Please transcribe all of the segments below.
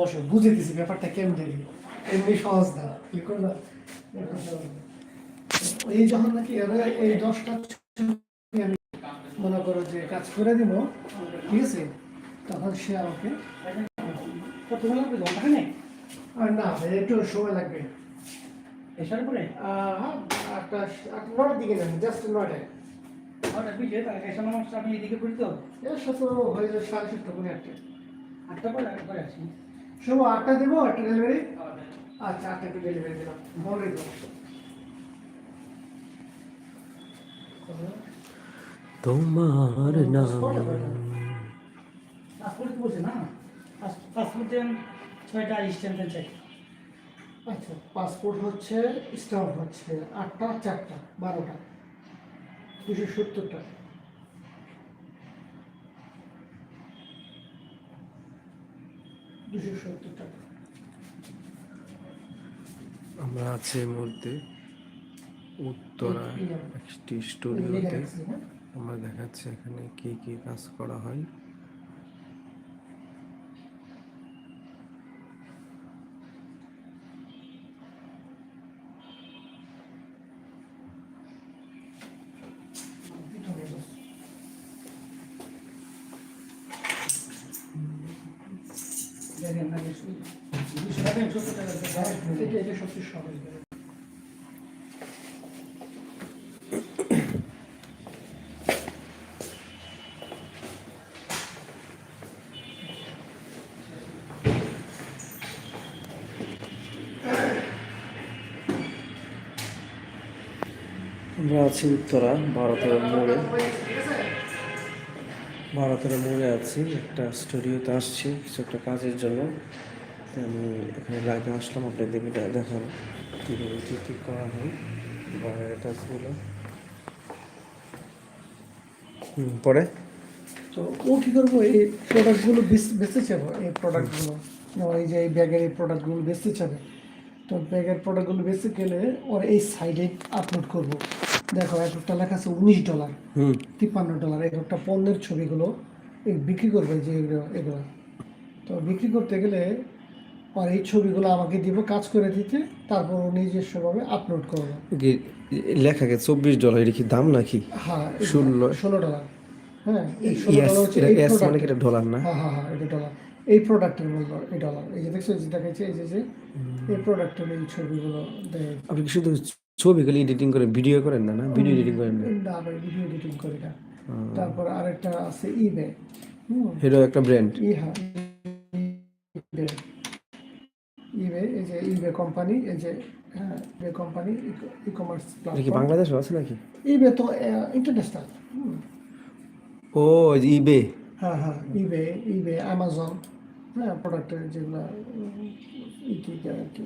বসো বুঝে দিছি ব্যাপারটা কেমন দেখি এমনি সহজ না। কি করবা এই যখন নাকি এই দশটা আমি মনে করো যে কাজ করে দিব ঠিক আছে? তখন সে আমাকে কত লাগবে? আর না একটু সময় লাগবে। এসার পরে? আটটা আটটা নটার দিকে জাস্ট নটায়। ওটা বুঝলে তাহলে এসা নামাজ আপনি এদিকে পড়ি তো। এর সাথে হয়ে যাবে সাড়ে সাতটা করে আটটা আটটা পরে আগে পরে আসি। শুভ আটটা দেবো আটটা ডেলিভারি আচ্ছা আটটা একটু ডেলিভারি দিলাম। বলে দেবো তোমার নাম পাসপোর্ট বলছে না? পাসপোর্ট দেন ছয়টা স্ট্যাম্প চাই। আচ্ছা পাসপোর্ট হচ্ছে স্টাম্প হচ্ছে আটটা চারটা বারোটা। দুশো সত্তর টাকা দুশো সত্তর টাকা। আমরা আছি মধ্যে মুহূর্তে উত্তরা একটি স্টুডিওতে হ্যাঁ? আমরা দেখাচ্ছি এখানে কি কি কাজ করা হয় পিছনে বস। দেখেন আমরা আছি উত্তরা ভারতের মোড়ে। ভারতের মোড়ে আছি, একটা স্টুডিওতে আসছি কিছু একটা কাজের জন্য। আমি এখানে লাইভে আসলাম, আপনাদের এটা দেখাবো কীভাবে কী কী করা হয় বাইরের কাজগুলো। পরে? তো ও কী করব, এই প্রোডাক্টগুলো বেচতে চাবো, এই প্রোডাক্টগুলো এই যে এই ব্যাগের এই প্রোডাক্টগুলো বেচতে চাবে। তো ব্যাগের প্রোডাক্টগুলো বেচতে গেলে ওর এই সাইডে আপলোড করব। দেখো এক একটা লেখা আছে উনিশ ডলার হুম। তিপ্পান্ন ডলার। এক একটা পণ্যের ছবিগুলো বিক্রি করবে যে এগুলো তো বিক্রি করতে গেলে আর এই ছবিগুলো আমাকে দিব কাজ করে দিতে তারপর নিজস্বভাবে আপলোড করব। লেখাকে চব্বিশ ডলার এটা কি দাম নাকি? হ্যাঁ ষোলো। ষোলো ডলার। হ্যাঁ ডলার এটা না? হ্যাঁ হ্যাঁ হ্যাঁ এটা ডলার এই প্রোডাক্টের মূল্য এই ডলার এই যে দেখছ যে দেখাচ্ছে এই যে যে এই প্রোডাক্টের এই ছবিগুলো আপনি শুধু ছবিগুলো এডিটিং করে ভিডিও করেন না না ভিডিও এডিটিং করেন না না ভাই ভিডিও এডিটিং করি না তারপর আরেকটা আছে ইবে এটা একটা ব্র্যান্ড ই হ্যাঁ ইবে ইবে এই যে ইবে কোম্পানি এই যে হ্যাঁ ইবে কোম্পানি ই কমার্স এটা কি প্ল্যাটফর্ম বাংলাদেশে আছে নাকি ইবে তো ইন্টারন্যাশনাল ও ইবে হ্যাঁ হ্যাঁ ইবে ইবে অ্যামাজন হ্যাঁ প্রোডাক্টের যেগুলো ইটি আর কি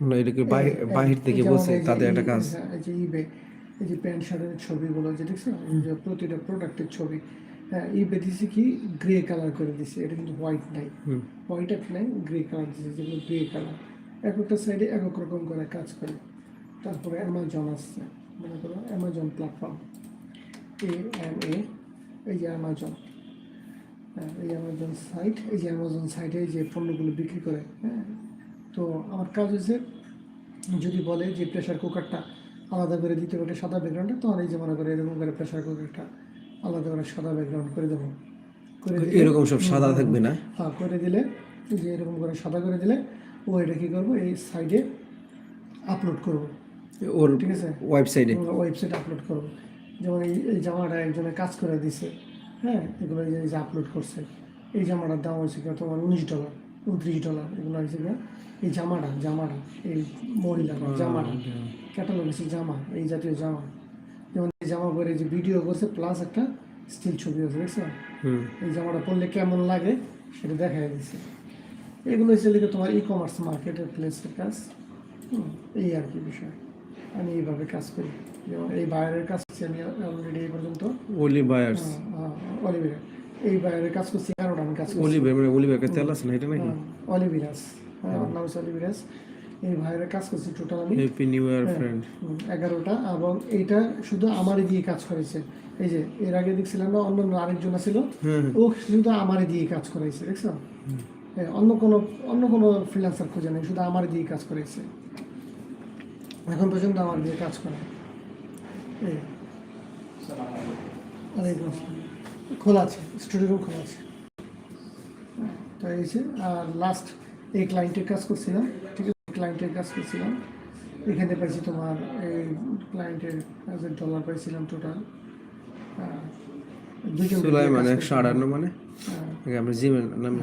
না এটা কি বাহির থেকে যে তাদের একটা কাজ। হ্যাঁ, এই যে ইবে এই যে প্যান্ট শার্টের ছবিগুলো যে দেখছ যে প্রতিটা প্রোডাক্টের ছবি হ্যাঁ ইবে দিছি কি গ্রে কালার করে দিছে এটা কিন্তু হোয়াইট নাই। হোয়াইট এক নাই গ্রে কালার দিছে যেগুলো গ্রে কালার এক একটা সাইডে এক এক রকম করে কাজ করে। তারপরে অ্যামাজন আসছে মনে করো অ্যামাজন প্ল্যাটফর্ম এ এম এ এই যে অ্যামাজন হ্যাঁ এই অ্যামাজন সাইট এই যে অ্যামাজন সাইটে যে পণ্যগুলো বিক্রি করে হ্যাঁ তো আমার কাজ হয়েছে যদি বলে যে প্রেশার কুকারটা আলাদা করে দিতে পারে সাদা ব্যাকগ্রাউন্ডে তখন এই যে মনে করে এরকম করে প্রেশার কুকারটা আলাদা করে সাদা ব্যাকগ্রাউন্ড করে দেবো। করে এরকম সব সাদা থাকবে না? হ্যাঁ করে দিলে যে এরকম করে সাদা করে দিলে ও এটা কী করব এই সাইডে আপলোড করব। ওর ঠিক আছে? ওয়েবসাইটে ওয়েবসাইট আপলোড করব। যেমন এই এই জামাটা একজনে কাজ করে দিছে হ্যাঁ? এগুলো যে- আপলোড করছে এই জামাটার দাম হয়েছে কি তোমার উনিশ ডলার উনত্রিশ ডলার এগুলো হয়েছে এই জামাটা জামাটা এই মহিলা জামাটা ক্যাটালগ হচ্ছে জামা এই জাতীয় জামা। যেমন এই জামা পরে যে ভিডিও করছে প্লাস একটা স্টিল ছবি আছে দেখছ? এই জামাটা পরলে কেমন লাগে সেটা দেখাই দিচ্ছে এগুলো হচ্ছে লিখে তোমার ই কমার্স মার্কেটের প্লেসের কাজ। হুম, এই আর কি বিষয়। আমি এইভাবে কাজ করি। যেমন এই বাইরের কাজ আমি অলরেডি এই পর্যন্ত ওলি বায়ার্স অলিভিরা এই বাইরের কাজ করছি এগারোটা আমি কাজ করছি। অলিভের মানে অলিভের তেল আছে না এটা নাকি? অলিভিরাস। হ্যাঁ আমার নাম হচ্ছে অলিভিরাস। এই বাইরের কাজ করছি টোটাল আমি। হ্যাপি নিউ ইয়ার হ্যাঁ, ফ্রেন্ড এগারোটা এবং এইটা শুধু আমারই দিয়ে কাজ করেছে এই যে এর আগে দেখছিলাম না অন্য আরেকজন ছিল ও শুধু আমারে দিয়ে কাজ করাইছে দেখছ? হ্যাঁ, অন্য কোনো অন্য কোনো ফ্রিল্যান্সার খুঁজে নেই শুধু আমার দিয়ে কাজ করাইছে। এখন পর্যন্ত আমার দিয়ে কাজ করে এই। ওয়ালাইকুম আসসালাম। খোলা আছে স্টুডিও রুম খোলা আছে। তো এই যে আর লাস্ট এই ক্লায়েন্টের কাজ করছিলাম ঠিক আছে ক্লায়েন্টের কাজ করছিলাম। এখানে পাইছি তোমার এই ক্লায়েন্টের ডলার পাইছিলাম টোটাল সুলাইমান একশো আটান্ন মানে? হ্যাঁ। আমরা জিমেল নাম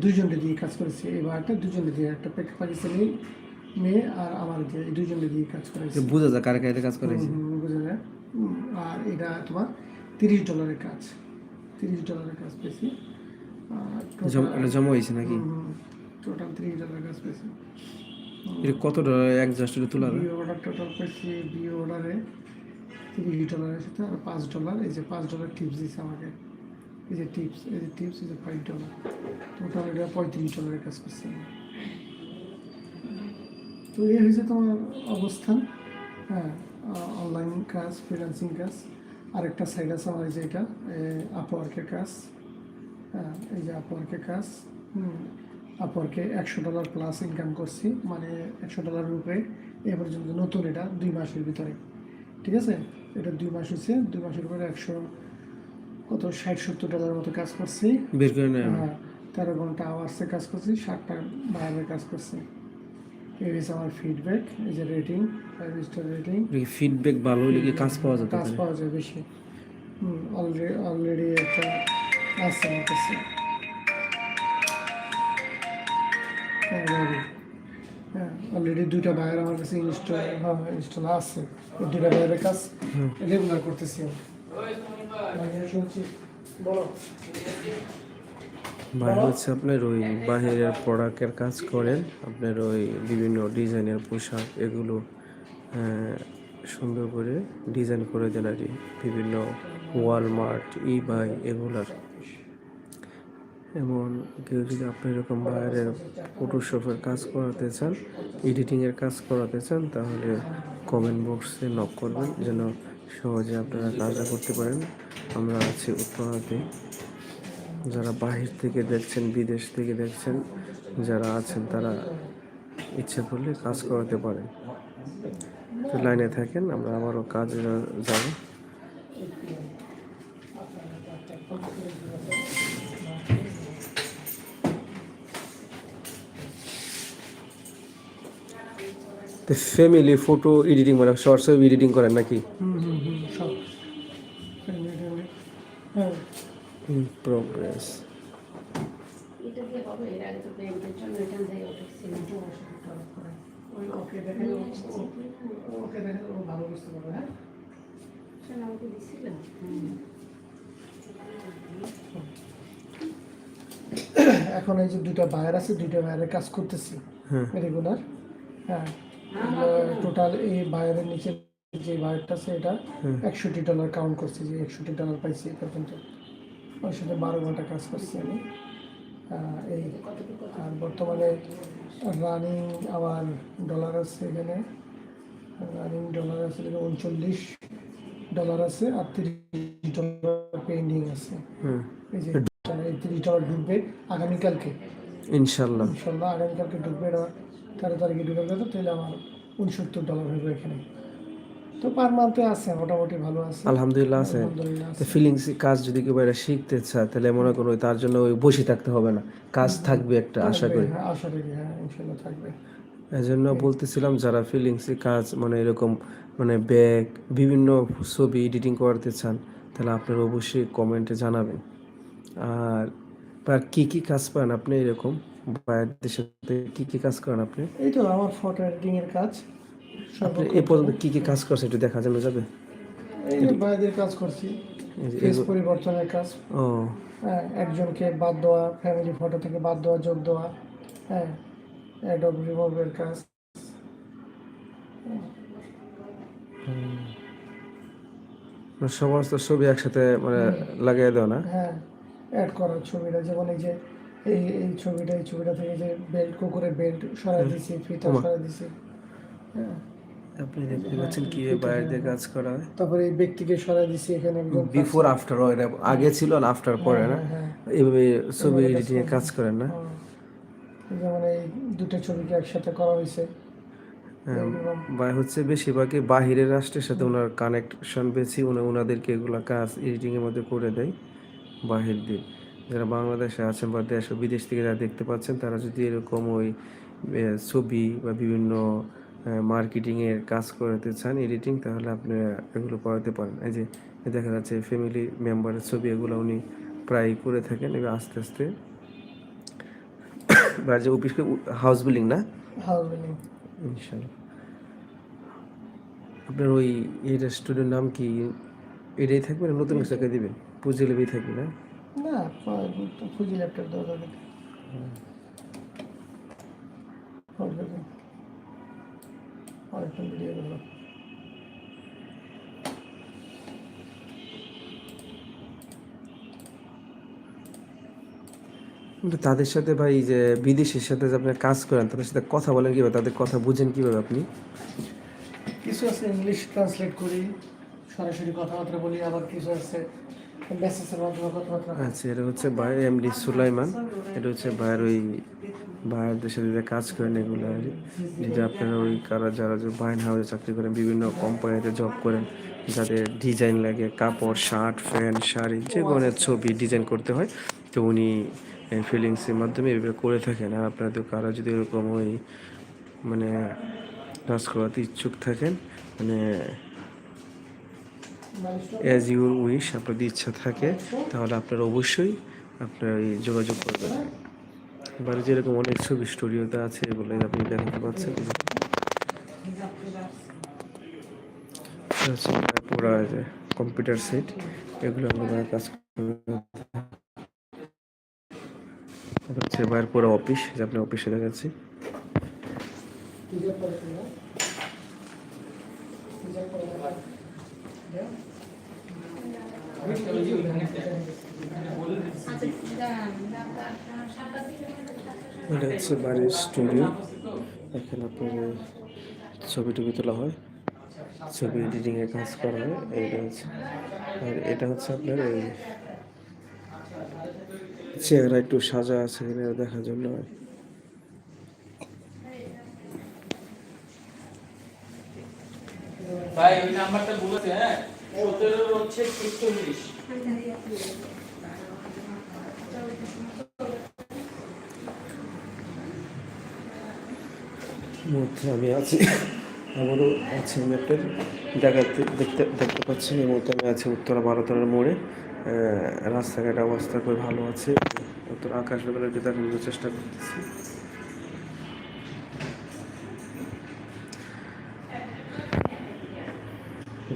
দুজনকে দিয়ে কাজ করেছি। এবার একটা দুজনকে দিয়ে একটা পাক- পাকিস্তানি মেয়ে আর আমার দিয়ে দুজনকে দিয়ে কাজ করেছি। বোঝা যায় কারে কারে কাজ করেছে। বুঝে যায়। আর এটা তোমার তিরিশ ডলারের কাজ তিরিশ ডলারের কাজ পেয়েছি। আর জম- হয়েছে নাকি? টোটাল তিরিশ ডলারের কাজ পেয়েছি। এটা কত ডলার? এক জাস্ট তুলা অর্ডার টোটাল পেয়েছি বি অর্ডারে তিরিশ ডলারের সাথে আর পাঁচ ডলার। এই যে পাঁচ ডলার টিপস দিচ্ছে আমাকে। এই যে টিপস এই যে টিপস এই যে ফাইভ ডলার টোটাল এটা পঁয়ত্রিশ ডলারের কাজ করছে তো এই হয়েছে তোমার অবস্থান। হ্যাঁ অনলাইন কাজ ফ্রিল্যান্সিং কাজ। আরেকটা সাইড আছে আমার এই যে এটা আপওয়ার্কের কাজ। এই যে আপওয়ার্কের কাজ আপওয়ার্কে একশো ডলার প্লাস ইনকাম করছি মানে একশো ডলার উপরে এ পর্যন্ত নতুন এটা দুই মাসের ভিতরে। ঠিক আছে? এটা দুই মাস হচ্ছে দুই মাসের উপরে একশো কত ষাট সত্তর ডলারের মতো কাজ করছি। বের করে হ্যাঁ তেরো ঘণ্টা আওয়ার্সে কাজ করছি ষাটটা বাইরে কাজ করছি। এই হচ্ছে আমার ফিডব্যাক এই যে rating five star rating feedback ভালো হলে কি কাজ পাওয়া যেত কাজ পাওয়া যায় বেশি। অলরেডি অলরেডি একটা আছে। আমার কাছে অলরেডি দুইটা বাইরে আমার কাছে ইনস্টল হ্যাঁ ইনস্টল আছে। দুইটা বাইরের কাজ রেগুলার করতেছি আমি। বলো। ভাই হচ্ছে আপনার ওই বাহিরের প্রোডাক্টের কাজ করেন। আপনার ওই বিভিন্ন ডিজাইনের পোশাক এগুলো সুন্দর করে ডিজাইন করে দেন আর বিভিন্ন ওয়ালমার্ট ই বাই এগুলার। এমন কেউ যদি আপনি এরকম বাইরের ফটোশপের কাজ করাতে চান এডিটিংয়ের কাজ করাতে চান, তাহলে কমেন্ট বক্সে নক করবেন, যেন সহজে আপনারা কাজটা করতে পারেন। আমরা আছি উত্তরাতে। যারা বাহির থেকে দেখছেন, বিদেশ থেকে দেখছেন, যারা আছেন, তারা ইচ্ছে করলে কাজ করাতে পারেন। তো লাইনে থাকেন, আমরা আবারও কাজে যাব। ফ্যামিলি ফটো এডিটিং মানে শর্টস এডিটিং করেন নাকি হুম হুম হুম সব হ্যাঁ প্রোগ্রেস এটা দিয়ে হবে এর আগে তো পেমেন্টের জন্য এখান থেকে উঠেছিলাম ওই ওকে দেখেন ও- ও- ওকে দেখেন হ্যাঁ আমাকে দিছিলাম এখন এই যে দুইটা বায়ার আছে দুইটা বায়ারের কাজ করতেছি হ্যাঁ। রেগুলার হ্যাঁ। টোটাল এই বায়ারের নিচে যে বায়ারটা আছে এটা একষট্টি ডলার কাউন্ট করছি যে একষট্টি ডলার পাইছি এ পর্যন্ত। ওর সাথে বারো ঘণ্টা কাজ করছি আমি। এই আর বর্তমানে রানিং আমার ডলার আছে এখানে। রানিং ডলার আছে উনচল্লিশ ডলার আছে আর তিরিশ ডলার পেন্ডিং আছে। এই যে তিরিশ ডলার ঢুকবে আগামীকালকে। ইনশাল্লাহ। ইনশাল্লাহ আগামীকালকে ঢুকবে তেরো তারিখে ঢুকে গেলে তাহলে আমার উনসত্তর ডলার এখানে। তো পার মান্থে আছে মোটামুটি ভালো আছে। আলহামদুলিল্লাহ আছে। তো ফিলিংস কাজ যদি কেউ এটা শিখতে চায় তাহলে মনে করো তার জন্য ওই বসে থাকতে হবে না। কাজ থাকবে একটা আশা করি। হ্যাঁ, আশা করি হ্যাঁ ইনশাল্লাহ থাকবে। এই জন্য বলতেছিলাম যারা ফিলিংস কাজ মানে এরকম মানে ব্যাগ বিভিন্ন ছবি এডিটিং করতে চান তাহলে আপনারা অবশ্যই কমেন্টে জানাবেন। আর আর কি কি কাজ পান আপনি এরকম? বাইরের সাথে কি কি কাজ করেন আপনি? এই তো আমার ফটো এডিটিং এর কাজ। আপনি এ পর্যন্ত কি কি কাজ করছেন একটু দেখা যাবে যাবে? এই বাইরের কাজ করছি। ফেস পরিবর্তনের কাজ। ও। হ্যাঁ একজনকে বাদ দেওয়া ফ্যামিলি ফটো থেকে বাদ দেওয়া যোগ দেওয়া। হ্যাঁ। অ্যাডব রিমুভের কাজ সমস্ত ছবি একসাথে মানে লাগিয়ে দাও না? হ্যাঁ অ্যাড করার ছবিটা যেমন এই যে এই এই ছবিটা এই ছবিটা থেকে যে বেল্ট কুকুরের বেল্ট সরাই দিছি ফিতা। সরাই দিছি। হ্যাঁ। আপনি দেখতে পাচ্ছেন কীভাবে বাইরে দিয়ে কাজ করা হয়? তারপরে এই ব্যক্তিকে সরাই দিছি এখানে বিফোর আফটার এটা আগে ছিল না আফটার পরে না? হ্যাঁ, এইভাবে ছবি এডিটিং এ কাজ করেন না? হ্যাঁ। যেমন এই দুটো ছবিকে একসাথে করা হয়েছে। হ্যাঁ, বা হচ্ছে বেশিরভাগই বাহিরের রাষ্ট্রের সাথে ওনার কানেকশন বেশি উনি ওনাদেরকে এগুলো কাজ এডিটিং এর মধ্যে করে দেয় বাহির দিয়ে যারা বাংলাদেশে আছেন বা দেশ ও বিদেশ থেকে যারা দেখতে পাচ্ছেন তারা যদি এরকম ওই ছবি বা বিভিন্ন মার্কেটিং এর কাজ করাতে চান এডিটিং তাহলে আপনি এগুলো করাতে পারেন। এই যে দেখা যাচ্ছে ফ্যামিলি মেম্বারের ছবি এগুলো উনি প্রায় করে থাকেন এবার আস্তে আস্তে বা যে অফিসকে হাউস বিল্ডিং না? হাউস বিল্ডিং ইনশাল্লাহ আপনার ওই এই রেস্টুরেন্টের নাম কি? এটাই থাকবে না? নতুন কিছু দিবেন? পুজো লেবেই থাকবে না? না ফুজি ল্যাপটপ দেওয়া যাবে। আরেকটা ভিডিও তাদের সাথে ভাই যে বিদেশের সাথে যে আপনি কাজ করেন তাদের সাথে কথা বলেন কীভাবে তাদের কথা বুঝেন কীভাবে আপনি? কিছু আছে ইংলিশ ট্রান্সলেট করি সরাসরি কথাবার্তা বলি আবার কিছু আছে আচ্ছা এটা হচ্ছে ভাই এমডি সুলাইমান এটা হচ্ছে ভাইয়ের ওই ভাইয়েরদের সাথে যে কাজ করেন এগুলো আর যদি আপনারা ওই কারা যারা যে বাইন হাউসে চাকরি করেন, বিভিন্ন কোম্পানিতে জব করেন, যাদের ডিজাইন লাগে, কাপড় শার্ট প্যান্ট শাড়ি, যে ধরনের ছবি ডিজাইন করতে হয়, তো উনি ফিলিংসের মাধ্যমে এভাবে করে থাকেন। আর আপনাদের কারা যদি এরকম ওই মানে কাজ করাতে ইচ্ছুক থাকেন মানে অ্যাজ ইউর উইশ আপনার যদি ইচ্ছা থাকে, তাহলে আপনারা অবশ্যই আপনারা যোগাযোগ করবেন। এবারে যেরকম অনেক ছবি স্টুডিওতে আছে বলে আপনি দেখাতে পাচ্ছেন। এটা হচ্ছে কম্পিউটার সেট এগুলো আমরা কাজ হচ্ছে বাইরের পুরো অফিস যে আপনি অফিসে দেখাচ্ছি। এটা হচ্ছে বাড়ির স্টুডিও। এখানে আপনার ছবি টবি তোলা হয়, ছবি এডিটিং এর কাজ করা হয়, এইটা হচ্ছে। আর এটা হচ্ছে আপনার এই চেহারা একটু সাজা আছে এখানে দেখার জন্য। ভাই, ওই নাম্বারটা বলেছে হ্যাঁ? সতেরো হচ্ছে মধ্যে আমি আছি। আমারও আছে ম্যাপের দেখাতে দেখতে দেখতে পাচ্ছি। এই মুহূর্তে আমি আছি উত্তরা ভারতের মোড়ে। রাস্তাঘাট অবস্থা খুবই ভালো আছে। উত্তর আকাশ লেভেলের একটু দেখানোর চেষ্টা করতেছি।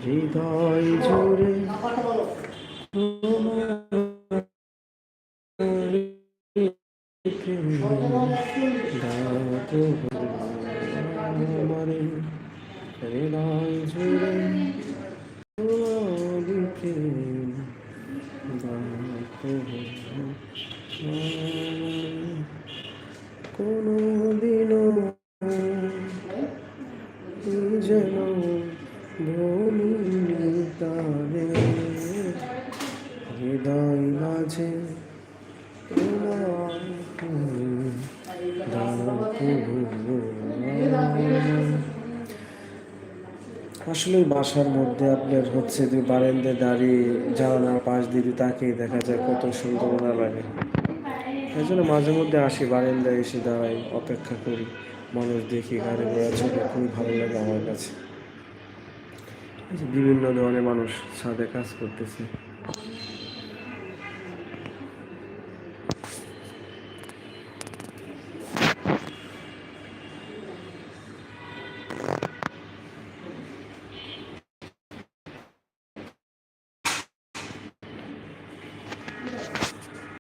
হৃদয় জুড়ে আসলে বাসার মধ্যে আপনার হচ্ছে যে বারেন্দে দাঁড়িয়ে জানালার পাশ দিয়ে তাকে দেখা যায় কত সুন্দর না লাগে। এই জন্য মাঝে মধ্যে আসি, বারান্দায় এসে দাঁড়াই, অপেক্ষা করি। মানুষ দেখি গাড়ি ঘোড়া ছবি খুবই ভালো লাগে আমার কাছে। বিভিন্ন ধরনের মানুষ ছাদে কাজ করতেছে।